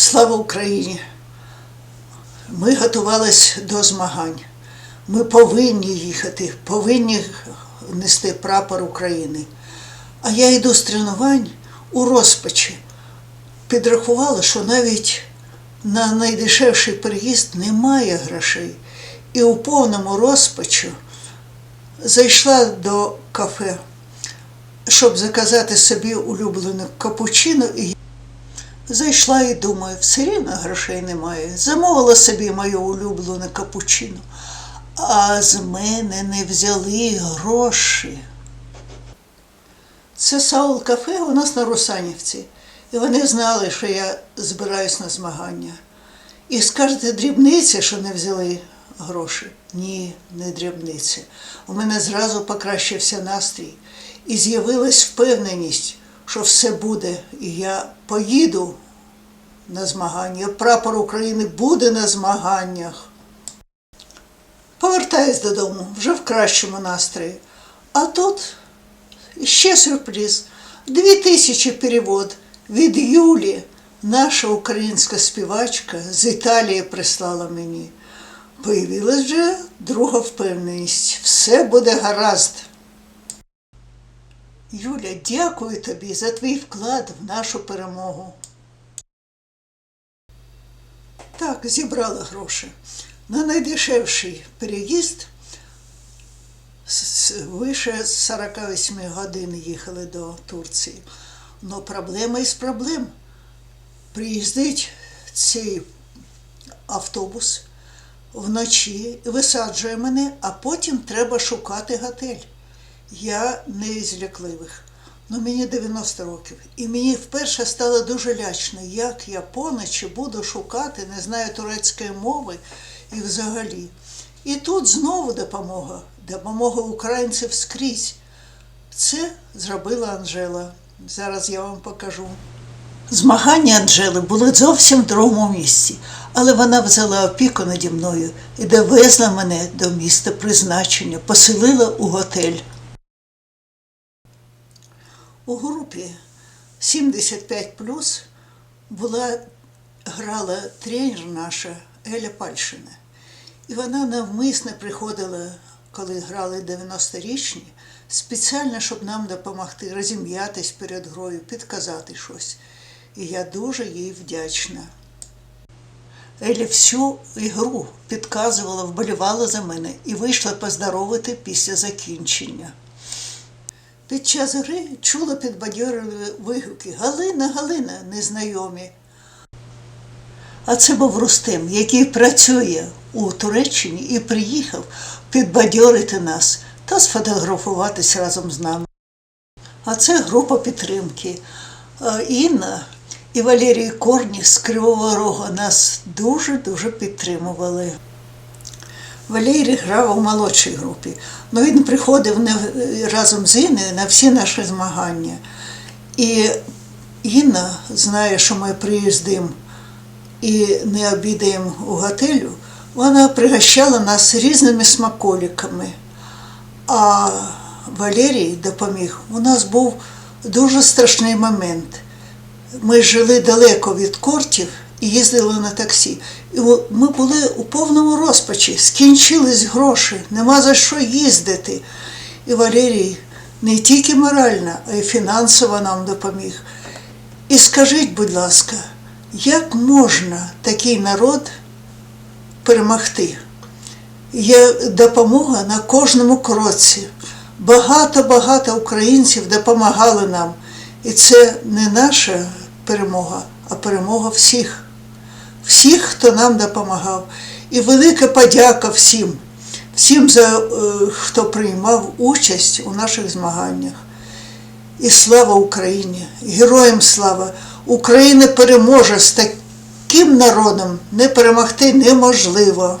Слава Україні! Ми готувалися до змагань. Ми повинні їхати, повинні нести прапор України. А я йду з тренувань у розпачі. Підрахувала, що навіть на найдешевший переїзд немає грошей. І у повному розпачу зайшла до кафе, щоб заказати собі улюблену капучино і Зайшла і думаю, все рівно грошей немає. Замовила собі мою улюблену капучино. А з мене не взяли гроші. Це Саул кафе у нас на Русанівці. І вони знали, що я збираюсь на змагання. І скажете, дрібниця, що не взяли гроші? Ні, не дрібниця. У мене зразу покращився настрій. І з'явилась впевненість, що все буде, і я поїду на змагання. Прапор України буде на змаганнях. Повертаюсь додому вже в кращому настрої. А тут ще сюрприз. Дві тисячі перевод від Юлі, наша українська співачка з Італії прислала мені. Появилась вже друга впевненість. Все буде гаразд. Юля, дякую тобі за твій вклад в нашу перемогу. Так, зібрала гроші. На найдешевший переїзд вище 48 годин їхали до Турції. Но проблема із проблем. Приїздить цей автобус вночі, висаджує мене, а потім треба шукати готель. Я не із лякливих. Ну, мені 90 років. І мені вперше стало дуже лячно, як я поночі буду шукати, не знаю турецької мови і взагалі. І тут знову допомога. Допомога українців скрізь. Це зробила Анжела. Зараз я вам покажу. Змагання Анжели були зовсім в другому місці, але вона взяла опіку наді мною і довезла мене до міста призначення, поселила у готель. У групі 75 була грала тренер наша Еля Пальшина. І вона навмисно приходила, коли грали 90-річні, спеціально, щоб нам допомогти розім'ятись перед грою, підказати щось. І я дуже їй вдячна. Еля всю ігру підказувала, вболівала за мене і вийшла поздоровити після закінчення. Під час гри чула підбадьорливі вигуки Галина, Галина, незнайомі. А це був Рустем, який працює у Туреччині і приїхав підбадьорити нас та сфотографуватись разом з нами. А це група підтримки. Інна і Валерій Корні з Кривого Рога нас дуже-дуже підтримували. Валерій грав у молодшій групі. Ну, він приходив разом з Інною на всі наші змагання. І Інна знає, що ми приїздимо і не обідаємо у готелю, вона пригощала нас різними смаколиками. А Валерій допоміг. У нас був дуже страшний момент. Ми жили далеко від кортів і їздили на таксі. І ми були у повному розпачі, скінчились гроші, нема за що їздити. І Валерій не тільки морально, а й фінансово нам допоміг. І скажіть, будь ласка, як можна такий народ перемогти? Є допомога на кожному кроці. Багато-багато українців допомагали нам. І це не наша перемога, а перемога всіх. Всіх, хто нам допомагав. І велика подяка всім, всім, за, е, хто приймав участь у наших змаганнях. І слава Україні! Героям слава! Україна переможе з таким народом не перемогти неможливо.